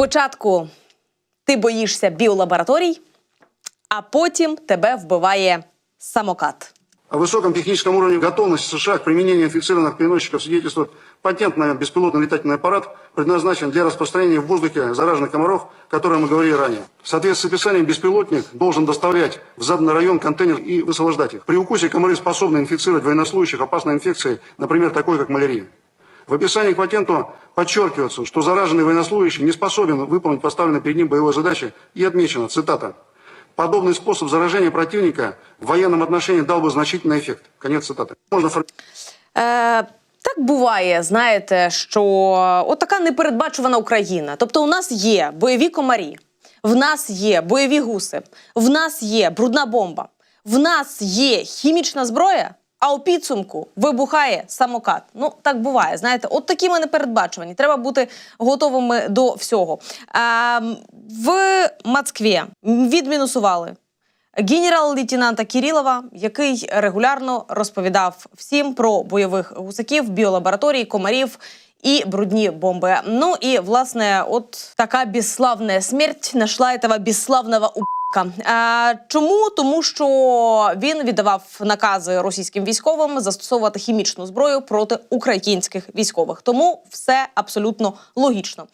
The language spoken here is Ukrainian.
Спочатку ти боїшся біолабораторій, а потім тебе вбиває самокат. О высоком техническом уровне готовности США к применению инфицированных переносчиков свидетельствует патент на беспилотный летательный аппарат, предназначен для распространения в воздухе зараженных комаров, о котором мы говорили ранее. В соответствии с описанием, беспилотник должен доставлять в заданный район контейнер и высвобождать их. При укусе комары способны инфицировать военнослужащих опасной инфекцией, например, такой, как малярия. В описании к патенту подчеркивается, что зараженный военнослужащий не способен выполнить поставленные перед ним боевые задачи и отмечено, цитата, «Подобный способ заражения противника в военном отношении дал бы значительный эффект». Конец цитаты. Можно фор- Е, так буває, знаєте, що от така непередбачувана Україна. Тобто, у нас є бойові комарі, в нас є бойові гуси, в нас є брудна бомба, в нас є хімічна зброя. А у підсумку вибухає самокат. Ну так буває. Знаєте, от такі ми непередбачувані. Треба бути готовими до всього. А, в Москві відмінусували генерал-лейтенанта Кірілова, який регулярно розповідав всім про бойових гусаків, біолабораторії, комарів. І брудні бомби. Ну і власне, от така безславна смерть нашла этого безславного уб**ка. А, чому? Тому що він віддавав накази російським військовим застосовувати хімічну зброю проти українських військових. Тому все абсолютно логічно.